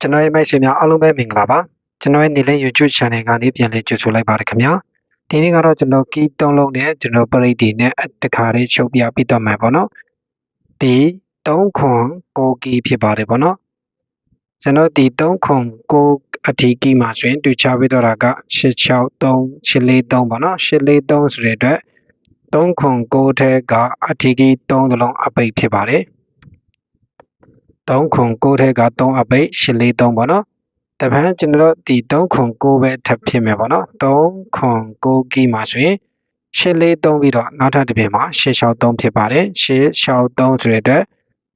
ကျွန်တော်ရဲ့မိတ်ဆွေများအားလုံးပဲမင်္ဂလာပါကျွန်တော်ရဲ့နေလဲ YouTube channel ကနေပြန်လည်ကြိုဆိုလိုက်ပါတယ်ခင်ဗျာဒီနေ့ကတော့ကျွန်တော်ကီးသုံးလုံးနဲ့ကျွန်တော်ပရိဒီနဲ့တခါလေးချုပ်ပြပြီးတော့မှာပေါ့နော်ဒီ3ခွန်6ကီးဖြစ်ပါတယ်ပေါ့နော်ကျွန်တော်ဒီ3ခွန်6အထီးကီးမှာဆိုရင်တူချပေးတော့တာက663 643ပေါ့နော်643ဆိုတဲ့အတွက်3ခွန်6ထဲကအထီးကီး3လုံးအပိတ်ဖြစ်ပါတယ် 3ခု9ထဲက3အပိတ်8 4 3ပေါ့နော်တပန်းကျွန်တော်တို့ဒီ3ခု9ပဲထပ်ဖြစ်မယ်ပေါ့နော်3ခု9 key မှာဆိုရင်8 4 3ပြီးတော့နောက်ထပ်တစ်ပြင်မှာ8 6 3ဖြစ်ပါတယ်8 6 3ဆိုတဲ့အတွက်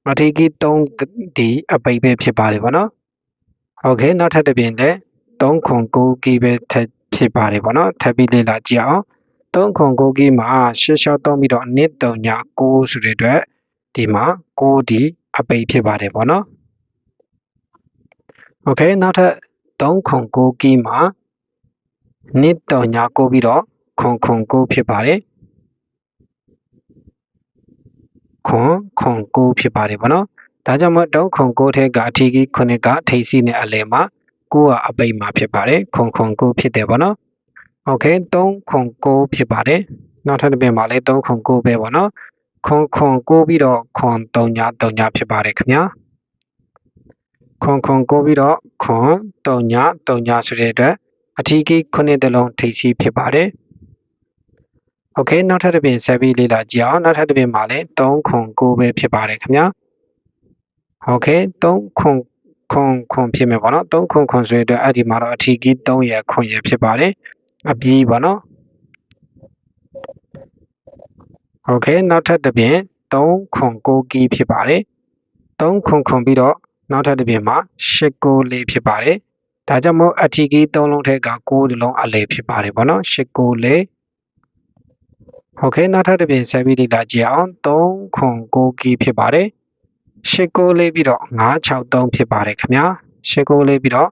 အထီးကီ3ဒီအပိတ်ပဲဖြစ်ပါတယ်ပေါ့နော်ဟုတ်ကဲ့နောက်ထပ်တစ်ပြင်လည်း3ခု9 key ပဲထပ်ဖြစ်ပါတယ်ပေါ့နော်ထပ်ပြီးလေ့လာကြည့်အောင်3ခု9 key မှာ8 6 3ပြီးတော့1 3 9 9ဆိုတဲ့အတွက်ဒီမှာ9ဒီ အပိတ်ဖြစ်ပါတယ်ပေါ့နော်โอเคနောက်ထပ်3ခွန်9ကီးမှာနှစ်တော်ညာ9ပြီးတော့ခွန်ခွန်9ဖြစ်ပါတယ်ခွန်ခွန်9ဖြစ်ပါတယ်ဗောနော်ဒါကြောင့်မို့တုံးခွန်9ထဲကအထီးကြီးခုနှစ်ကထိပ်စီးနဲ့အလဲမှာ9ကအပိတ်မှာဖြစ်ပါတယ်ခွန်ခွန်9ဖြစ်တယ်ဗောနော်โอเค3ခွန်9ဖြစ်ပါတယ်နောက်ထပ်တစ်ပြင်မှာလည်း3ခွန်9ပဲဗောနော် ခွန်ခွန်9ပြီးတော့ခွန်3ညာ3ညာဖြစ်ပါတယ်ခင်ဗျာခွန်ခွန်9ပြီးတော့ခွန်3ညာ3ညာဆိုတဲ့အတွက်အထီးကြီးခုနှစ်တလုံးထိပ်စီးဖြစ်ပါတယ်โอเคနောက်ထပ်တစ်ပြင်ဆက်ပြီးလေ့လာကြည့်အောင်နောက်ထပ်တစ်ပြင်မှာလည်း3ခွန်9ပဲဖြစ်ပါတယ်ခင်ဗျာโอเค3ခွန်ခွန်ခွန်ဖြစ်မယ်ပေါ့နော်3ခွန်ခွန်ဆိုတဲ့အတွက်အဲ့ဒီမှာတော့အထီးကြီး3ရယ်ခွန်ရယ်ဖြစ်ပါတယ်အပြီးပေါ့နော် โอเคနောက်ထပ်တစ်ပြင်3ခွန်9ကီးဖြစ်ပါတယ်3ခွန်ခွန်ပြီးတော့နောက်ထပ်တစ်ပြင်မှာ8ကိုလေးဖြစ်ပါတယ်ဒါကြောင့်မို့အထီးကီး3လုံးထက်က9လုံးအလဲဖြစ်ပါတယ်ပေါ့နော်8ကိုလေးโอเคနောက်ထပ်တစ်ပြင်ဆက်ပြီးလေ့လာကြည့်အောင်3ခွန်9ကီးဖြစ်ပါတယ်8ကိုလေးပြီးတော့963ဖြစ်ပါတယ်ခင်ဗျာ8ကိုလေးပြီးတော့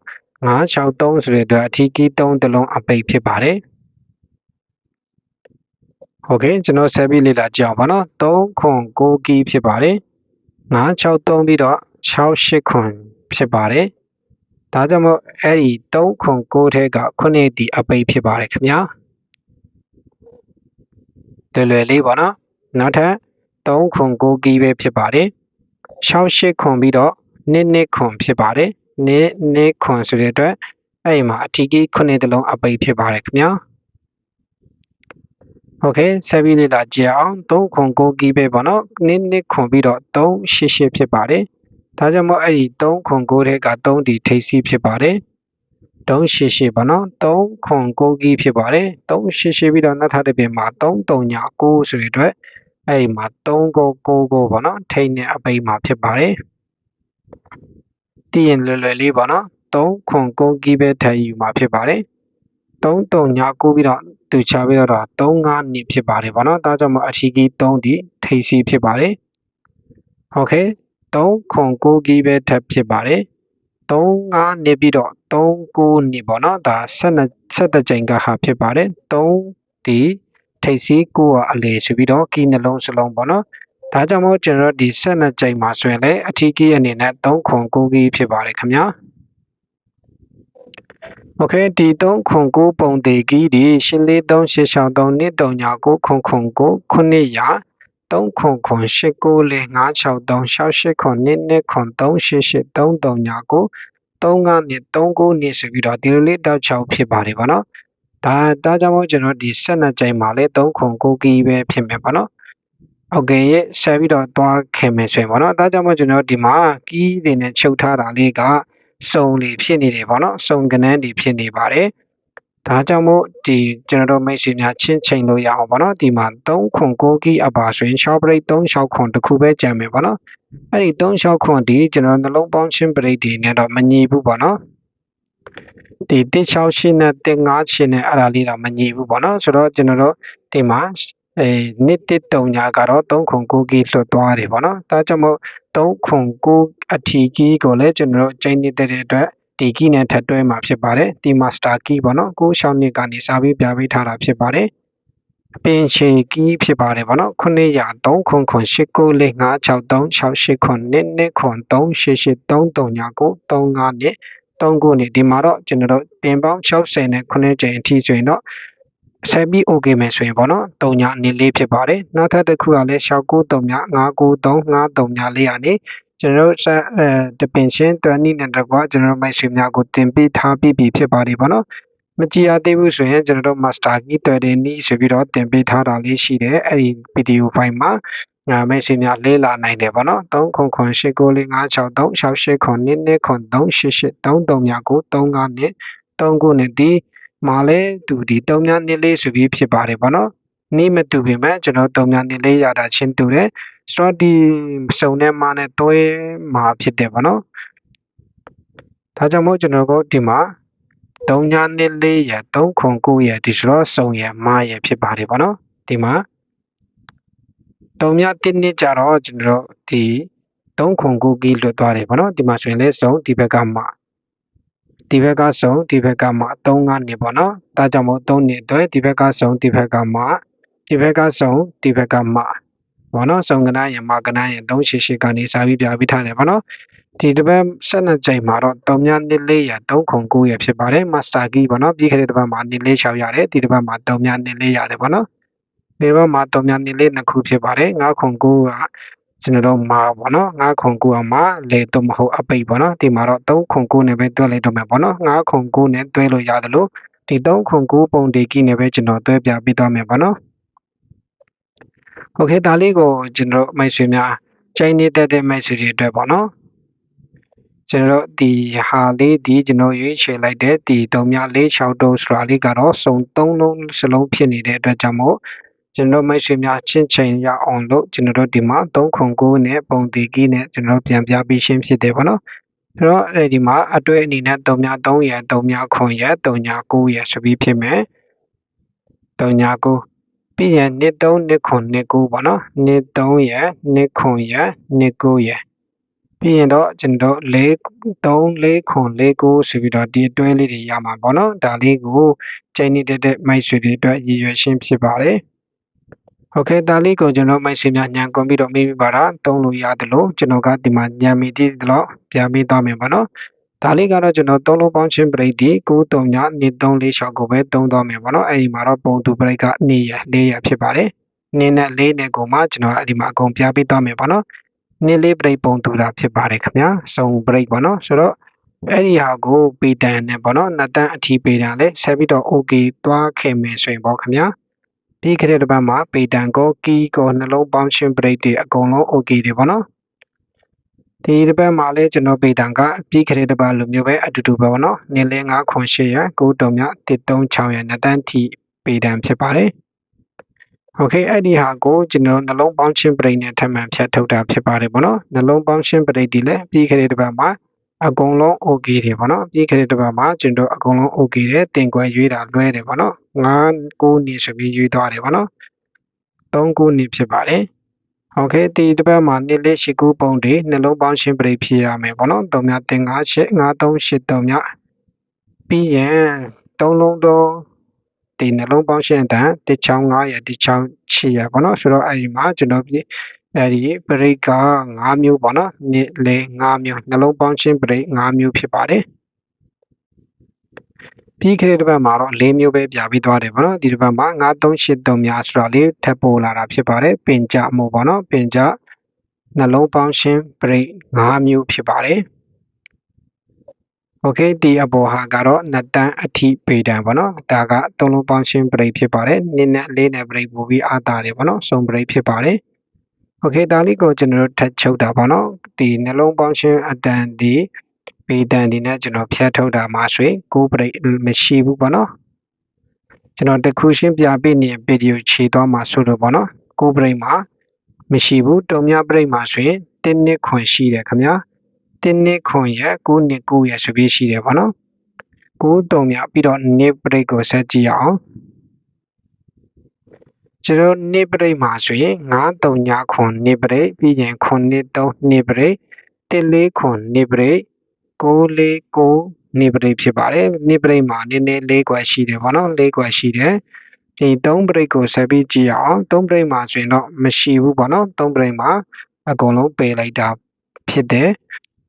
963ဆိုတဲ့အတွက်အထီးကီး3တလုံးအပိတ်ဖြစ်ပါတယ် โอเคကျွန်တော်ဆက်ပြီးလေ့လာကြည့်အောင်ပါနော်3ခွန်9ကီးဖြစ်ပါတယ်963ပြီးတော့68ခွန်ဖြစ်ပါတယ်ဒါကြောင့်မို့အဲ့ဒီ3ခွန်9ထဲကခုနှစ်ဒီအပိတ်ဖြစ်ပါတယ်ခင်ဗျာလွယ်လွယ်လေးပေါ့နော်နောက်ထပ်3ခွန်9ကီးပဲဖြစ်ပါတယ်68ခွန်ပြီးတော့နှစ်နှစ်ခွန်ဖြစ်ပါတယ်နှစ်နှစ်ခွန်ဆိုတဲ့အတွက်အဲ့ဒီမှာအထီးကြီးခုနှစ်တလုံးအပိတ်ဖြစ်ပါတယ်ခင်ဗျာ โอเคဆက်ပြီးလေ့လာကြည့်အောင်3ခွန်9ကီးပဲပေါ့နော်နှစ်နှစ်ခွန်ပြီးတော့388ဖြစ်ပါတယ်ဒါကြောင့်မို့အဲ့ဒီ3ခွန်9ထဲက3ဒီထိပ်စီးဖြစ်ပါတယ်388ပေါ့နော်3ခွန်9ကီးဖြစ်ပါတယ်388ပြီးတော့နောက်ထပ်တစ်ပြင်မှာ339 9ဆိုတဲ့အတွက်အဲ့ဒီမှာ3ကို9ကိုပေါ့နော်ထိပ်နဲ့အပိတ်မှာဖြစ်ပါတယ်တည်ရင်လွယ်လွယ်လေးပေါ့နော်3ခွန်9ကီးပဲထည့်ယူမှာဖြစ်ပါတယ် 339ပြီးတော့သူချပြီးတော့35နှစ်ဖြစ်ပါတယ်ပေါ့နော်ဒါကြောင့်မို့အထီးကီး3ဒီထိပ်စီးဖြစ်ပါတယ်โอเค3ခွန်9ကီးပဲထပ်ဖြစ်ပါတယ်35နေပြီးတော့39နေပေါ့နော်ဒါ12 12ကြိမ်ကဟာဖြစ်ပါတယ်3ဒီထိပ်စီး9ကအလေဆိုပြီးတော့ကီးနှလုံးစလုံးပေါ့နော်ဒါကြောင့်မို့ကျွန်တော်ဒီ12ကြိမ်မှာဆိုရင်လည်းအထီးကီးအနေနဲ့3ခွန်9ကီးဖြစ်ပါတယ်ခင်ဗျာ โอเคဒီ3ခွန်9ပုံသေးကီးဒီ843 863 239 9ခွန်ခွန်9 9ရာ3ခွန်ခွန်894 563 68ခွန်2 2ခွန်388 339 35နှစ်39နှစ်ဆိုပြီးတော့ဒီလိုလေးတောက်ချောက်ဖြစ်ပါတယ်ဗောနော်ဒါဒါကြောင့်မို့ကျွန်တော်ဒီ12ကြိမ်မှာလေ3ခွန်9ကီးပဲဖြစ်မယ်ဗောနော်ဟုတ်ကဲ့ရဲ့ဆက်ပြီးတော့သွားခင်မယ်ဆိုရင်ဗောနော်ဒါကြောင့်မို့ကျွန်တော်ဒီမှာကီးတွေနဲ့ချုပ်ထားတာလေးက စုံတွေဖြစ်နေတယ်ဗောနော်စုံကနန်းတွေဖြစ်နေပါတယ်ဒါကြောင့်မို့ဒီကျွန်တော်တို့မိတ်ဆွေများချင်းချိန်လို့ရအောင်ဗောနော်ဒီမှာ3ခွန်9ကီအပါဆိုရင် short break 3 short ခွန်တစ်ခုပဲကြံမယ်ဗောနော်အဲ့ဒီ3 short ခွန်ဒီကျွန်တော်နှလုံးပေါင်းချင်း break တွေနဲ့တော့မညီဘူးဗောနော်ဒီ168နဲ့158နဲ့အဲ့ဒါလေးတော့မညီဘူးဗောနော်ဆိုတော့ကျွန်တော်တို့ဒီမှာ အဲနှစ်တစ်တုံညာကတော့3ခွန်9ကီလွတ်သွားတယ်ဗောနော်ဒါကြောင့်မို့3ခွန်9အထီကီကိုလည်းကျွန်တော်တို့ချိန်နေတဲ့အတွက်ဒီကီနဲ့ထပ်တွဲမှာဖြစ်ပါတယ်ဒီ master key ပေါ့နော်ကိုရှောင်းနှစ်ကနေစာပေးပြပေးထားတာဖြစ်ပါတယ်ပင်ချေကီးဖြစ်ပါတယ်ဗောနော်903ခွန်ခွန်89456368ခွန်နှစ်နှစ်ခွန်388339 35နှစ်39နှစ်ဒီမှာတော့ကျွန်တော်တို့တင်ပေါင်း60နဲ့9ကြိမ်အထိဆိုရင်တော့ ဆက်ပြီး okay မယ်ဆိုရင်ပေါ့နော်3ညနေလေးဖြစ်ပါတယ်နောက်ထပ်တစ်ခုကလည်း693ည993 993ညလေးရနေကျွန်တော်တို့ဆက်အဲတပင်ချင်းတွန်နီနဲ့တကွာကျွန်တော်တို့မိုက်ဆွေများကိုတင်ပေးထားပြီးပြီဖြစ်ပါတယ်ပေါ့နော်မကြည့်ရသေးဘူးဆိုရင်ကျွန်တော်တို့ master key တွေ့တယ်နီးဆိုပြီးတော့တင်ပေးထားတာလေးရှိတယ်အဲ့ဒီ video file မှာအာမိတ်ဆွေများလေးလာနိုင်တယ်ပေါ့နော်3ခွန်ခွန်8 9 4 5 6 3 6 8ခွန်2 2ခွန်3 8 8 3 3မြကို3 9နှစ်3ခုနှစ်ဒီ မှာလဲသူဒီ3မြနှစ်လေးဆိုပြီးဖြစ်ပါတယ်ပေါ့နော်နေမတူပေမဲ့ကျွန်တော်3မြနှစ်လေးရတာချင်းတူတယ်ဆိုတော့ဒီစုံနဲ့မနဲ့တွဲမှာဖြစ်တယ်ပေါ့နော်ဒါကြောင့်မို့ကျွန်တော်တို့ဒီမှာ3ညနှစ်လေးရ3ခွန်9ရဒီဆိုတော့စုံရမရဖြစ်ပါတယ်ပေါ့နော်ဒီမှာ3ည1နှစ်ကြတော့ကျွန်တော်တို့ဒီ3ခွန်9ကီလွတ်သွားတယ်ပေါ့နော်ဒီမှာဆိုရင်လဲစုံဒီဘက်ကမ ဒီဘက်ကစုံဒီဘက်ကမ3 5နှစ်ပေါ့နော်ဒါကြောင့်မို့3နှစ်အတွက်ဒီဘက်ကစုံဒီဘက်ကမဒီဘက်ကစုံဒီဘက်ကမပေါ့နော်စုံကနားရမကနားရ388ကနေစာပြီးပြပြီးထားတယ်ပေါ့နော်ဒီတစ်ပတ်ဆက်နှစ်ကြိမ်မှာတော့3ညနှစ်လေးရ3ခု9ရဖြစ်ပါတယ်မာစတာကီပေါ့နော်ပြီးခဲ့တဲ့တစ်ပတ်မှာနှစ်လေး6ရတယ်ဒီတစ်ပတ်မှာ3ညနှစ်လေးရတယ်ပေါ့နော်ဒီတစ်ပတ်မှာ3ညနှစ်လေးနှစ်ခုဖြစ်ပါတယ်9ခု9က ကျွန်တော်တို့မှာပေါ့နော်9ခု9အမှာလေတော့မဟုတ်အပိတ်ပေါ့နော်ဒီမှာတော့3ခု9နဲ့ပဲတွဲလိုက်တော့မယ်ပေါ့နော်9ခု9နဲ့တွဲလို့ရတယ်လို့ဒီ3ခု9ပုံတေကီနဲ့ပဲကျွန်တော်တွဲပြပေးသွားမယ်ပေါ့နော်โอเคဒါလေးကိုကျွန်တော်မိတ်ဆွေများချိန်နေတဲ့တဲ့မိတ်ဆွေတွေအတွက်ပေါ့နော်ကျွန်တော်ဒီဟာလေးဒီကျွန်တော်ရွေးချယ်လိုက်တဲ့ဒီ3မြ4 6တုံးဆိုတာလေးကတော့စုံ3လုံးစလုံးဖြစ်နေတဲ့အတွက်ကြောင့်မို့ ကျွန်တော်မိတ်ဆွေများချင်းချိန်ရအောင်လို့ကျွန်တော်တို့ဒီမှာ3ခု9နဲ့ပုံတီကီးနဲ့ကျွန်တော်ပြန်ပြပေးရှင်းဖြစ်တယ်ပေါ့နော်အဲ့တော့အဲဒီမှာအတွဲအနေနဲ့3မြ3ရ3မြခွန်ရ3ည9ရဆိုပြီးဖြစ်မယ်3ည9ပြီးရင်နှစ်3နှစ်ခွန်နှစ်9ပေါ့နော်နှစ်3ရနှစ်ခွန်ရနှစ်9ရပြီးရင်တော့ကျွန်တော်၄3 4ခွန်4 9ဆိုပြီးတော့ဒီအတွဲလေးတွေရမှာပေါ့နော်ဒါလေးကိုချိန်နေတဲ့တဲ့မိုက်ဆွေတွေအတွက်ရည်ရွယ်ရှင်းဖြစ်ပါတယ် โอเคဒါလေးကိုကျွန်တော်မိုက်ဆွေများညံကွန်ပြီးတော့မိမိပါတာတုံးလို့ရတယ်လို့ကျွန်တော်ကဒီမှာညံမိတည်တော့ပြန်ပြီးသွားမယ်ပေါ့နော်ဒါလေးကတော့ကျွန်တော်သုံးလုံးပေါင်းချင်းပရိတ်ဒီ93ညနေ346ကိုပဲသုံးသွားမယ်ပေါ့နော်အဲဒီမှာတော့ပုံတူပရိတ်ကနေရ4ရဖြစ်ပါတယ်နင်းနဲ့4နဲ့ကိုမှကျွန်တော်အဲ့ဒီမှာအကုန်ပြပေးသွားမယ်ပေါ့နော်နည်းလေးဘရိတ်ပုံတူတာဖြစ်ပါတယ်ခင်ဗျာစုံဘရိတ်ပေါ့နော်ဆိုတော့အဲ့ဒီဟာကိုပေတန်နဲ့ပေါ့နော်နှစ်တန်းအထီးပေတန်လဲဆက်ပြီးတော့ okay သွားခဲ့မယ်ဆိုရင်ပေါ့ခင်ဗျာ ပြီးခဲ့တဲ့တစ်ပတ်မှာပေတန်ကိုကီးကိုနှလုံးပေါင်းချင်းဘရိတ်တွေအကုန်လုံး okay တွေပေါ့နော်ဒီတစ်ပတ်မှာလည်းကျွန်တော်ပေတန်ကပြီးခဲ့တဲ့တစ်ပတ်လိုမျိုးပဲအတူတူပဲပေါ့နော်နည်းလဲ9ခွန်8ရ9တုံမြ136ရနှစ်တန်းထီပေတန်ဖြစ်ပါတယ်โอเคအဲ့ဒီဟာကိုကျွန်တော်နှလုံးပေါင်းချင်းပရိတ်နဲ့ထပ်မံဖြတ်ထုတ်တာဖြစ်ပါတယ်ပေါ့နော်နှလုံးပေါင်းချင်းပရိတ်ဒီလည်းပြီးခဲ့တဲ့တစ်ပတ်မှာ အကုန်လုံး okay တယ်ပေါ့နော်ပြီးခဲ့တဲ့တစ်ပတ်မှာကျွန်တော်အကုန်လုံး okay တယ်တင်ကွယ်ရွေးတာလွဲတယ်ပေါ့နော်9 9နေဆိုပြီးရွေးသွားတယ်ပေါ့နော်3 9နေဖြစ်ပါတယ်โอเคဒီတစ်ပတ်မှာနှစ်လေးရှိကူပုံတွေနှလုံးပေါင်းချင်းပရိတ်ဖြစ်ရမယ်ပေါ့နော်3မြတင်9 8 9 3 8 3မြပြီးရင်3လုံးတော့ဒီနှလုံးပေါင်းရှင်းတန်တစ်ချောင်း9ရတစ်ချောင်း6ရပေါ့နော်ဆိုတော့အဲ့ဒီမှာကျွန်တော်ပြ အဲ့ဒီဘရိတ်က5မျိုးပေါ့နော်နှစ်လေ5မျိုးနှလုံးပေါင်းရှင်းဘရိတ်5မျိုးဖြစ်ပါတယ်ပြီးခဲ့တဲ့တစ်ပတ်မှာတော့၄မျိုးပဲပြပြီးသွားတယ်ပေါ့နော်ဒီတစ်ပတ်မှာ9383များဆိုတာလေးထပ်ပို့လာတာဖြစ်ပါတယ်ပင်ကြမို့ပေါ့နော်ပင်ကြနှလုံးပေါင်းရှင်းဘရိတ်5မျိုးဖြစ်ပါတယ်โอเคဒီအပေါ်ဟာကတော့နှစ်တန်းအထိပေတံပေါ့နော်ဒါကသုံးလုံးပေါင်းရှင်းပရိတ်ဖြစ်ပါတယ်နင်းနဲ့လေးနဲ့ပရိတ်ပို့ပြီးအာတာတယ်ပေါ့နော်စုံပရိတ်ဖြစ်ပါတယ် โอเคဒါလေးကိုကျွန်တော်တို့ထပ်ချုပ်တာပေါ့နော်ဒီနှလုံးပေါင်းရှင်းအတန်ဒီပေတံဒီနဲ့ကျွန်တော်ဖြတ်ထုတ်တာမှာဆိုရင်ကိုပရိတ်မရှိဘူးပေါ့နော်ကျွန်တော်တခုရှင်းပြပေးနေဗီဒီယိုခြေသွားမှာဆိုတော့ပေါ့နော်ကိုပရိတ်မှာမရှိဘူးတုံမြပရိတ်မှာဆိုရင်တင်းနှစ်ခွန်ရှိတယ်ခင်ဗျာ1နှစ်ခွန်ရ9နှစ်9ရဆိုပြီးရှိတယ်ပေါ့နော်9တုံမြပြီးတော့နှစ်ပရိတ်ကိုဆက်ကြည့်အောင် ကျွန်တော်နှစ်ပရိတ်မှာဆိုရင်9တုံညခွန်နှစ်ပရိတ်ပြီးရင်ခွန်နှစ်3နှစ်ပရိတ်1လေးခွန်နှစ်ပရိတ်9လေး9နှစ်ပရိတ်ဖြစ်ပါတယ်နှစ်ပရိတ်မှာနည်းနည်း၄ကွက်ရှိတယ်ပေါ့နော်၄ကွက်ရှိတယ် ဒီ3ပရိတ်ကိုဆက်ပြီးကြည့်အောင်3ပရိတ်မှာဆိုရင်တော့မရှိဘူးပေါ့နော်3ပရိတ်မှာအကုန်လုံးပယ်လိုက်တာဖြစ်တယ်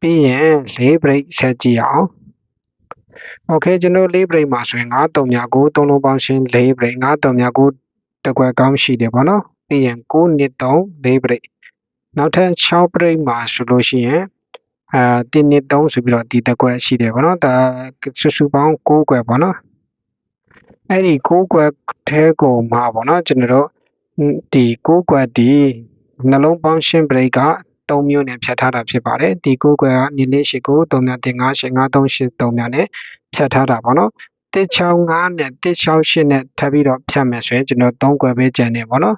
ပြီးရင်4ပရိတ်ဆက်ကြည့်အောင်โอเคကျွန်တော်4ပရိတ်မှာဆိုရင်9 3ညာ9 3လုံးပေါင်းရှင်း4ပရိတ်9 3ညာ9 တကွက်ကောင်းရှိတယ်ပေါ့နော်ပြီးရင်9နှစ်3 4ပရိတ်နောက်ထပ်6ပရိတ်မှာဆိုလို့ရှိရင်အာ1နှစ်3ဆိုပြီးတော့ဒီတကွက်ရှိတယ်ပေါ့နော်ဒါစုစုပေါင်း9ကွက်ပေါ့နော်အဲ့ဒီ6ကွက်ထဲကိုမှာပေါ့နော်ကျွန်တော်တို့ဒီ6ကွက်ဒီနှလုံးပေါင်းရှင်းပရိတ်က3မျိုးနဲ့ဖြတ်ထားတာဖြစ်ပါတယ်ဒီ6ကွက်က2လေးရှိကို3များတင်5 8 5 3 8 3များနဲ့ဖြတ်ထားတာပေါ့နော် 165နဲ့168နဲ့ထပ်ပြီးတော့ဖြတ်မယ်ဆိုရင်ကျွန်တော်3ကွက်ပဲကျန်နေပေါ့နော်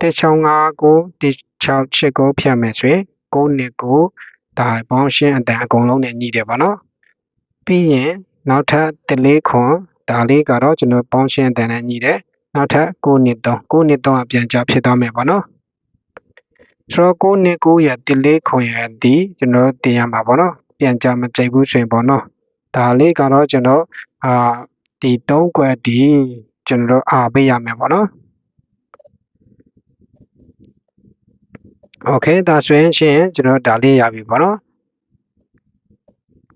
165ကို168ကိုဖြတ်မယ်ဆိုရင်9နှစ်ကိုဒါပေါင်းရှင်းအတန်အကုန်လုံးနဲ့ညီတယ်ပေါ့နော်ပြီးရင်နောက်ထပ်တလေးခွန်ဒါလေးကတော့ကျွန်တော်ပေါင်းရှင်းအတန်နဲ့ညီတယ်နောက်ထပ်9နှစ်3 9နှစ်3အပြန်ကြဖြစ်သွားမယ်ပေါ့နော်ဆိုတော့9နှစ်9ရဲ့တလေးခွန်ရဲ့ဒီကျွန်တော်တင်ရမှာပေါ့နော်ပြန်ကြမကြိုက်ဘူးဆိုရင်ပေါ့နော်ဒါလေးကတော့ကျွန်တော် အာဒီ3ကွက်ဒီကျွန်တော်အားပေးရမယ်ပေါ့နော်โอเคဒါဆိုရင်ရှင်ကျွန်တော်ဒါလေးရပြီပေါ့နော်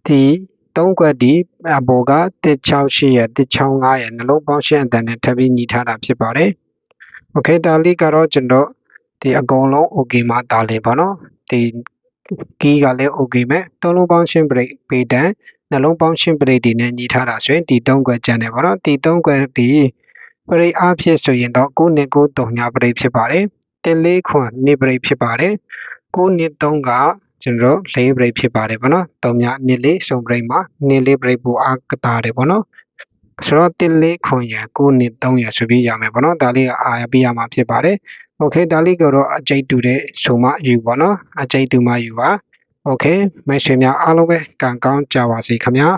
ဒီ3ကွက်ဒီအပေါ်က168ရဲ့165ရဲ့နှလုံးပေါင်းရှင်းအတန်နဲ့ထပ်ပြီးညီထားတာဖြစ်ပါတယ်โอเคဒါလေးကတော့ကျွန်တော်ဒီအကုန်လုံး okay မှာဒါလေးပေါ့နော်ဒီကီးကလည်း okay မဲ့သုံးလုံးပေါင်းရှင်း break ပေတန် နှလုံးပေါင်းရှင်း break တွေနဲ့ညီထားတာဆိုရင်ဒီ3ကွက်ကျန်တယ်ပေါ့နော်ဒီ3ကွက်ဒီ break အဖြစ်ဆိုရင်တော့9နှစ်9 3ညာ break ဖြစ်ပါတယ်တင်လေးခွန်နှစ် break ဖြစ်ပါတယ်9နှစ်3ကကျွန်တော်၄ break ဖြစ်ပါတယ်ပေါ့နော်3ညနှစ်လေးစုံ break မှာနှစ်လေး break ပူအားကတာတယ်ပေါ့နော်ဆိုတော့တစ်လေးခွန်ရ9နှစ်3ရဆိုပြီးရမယ်ပေါ့နော်ဒါလေးကအာရပြရမှာဖြစ်ပါတယ်โอเคဒါလေးကတော့အကျိတ်တူတဲ့ဆိုမှယူပါနော်အကျိတ်တူမှယူပါ โอเคမိတ်ဆွေများအားလုံးပဲကံကောင်းကြပါစေခင်ဗျာ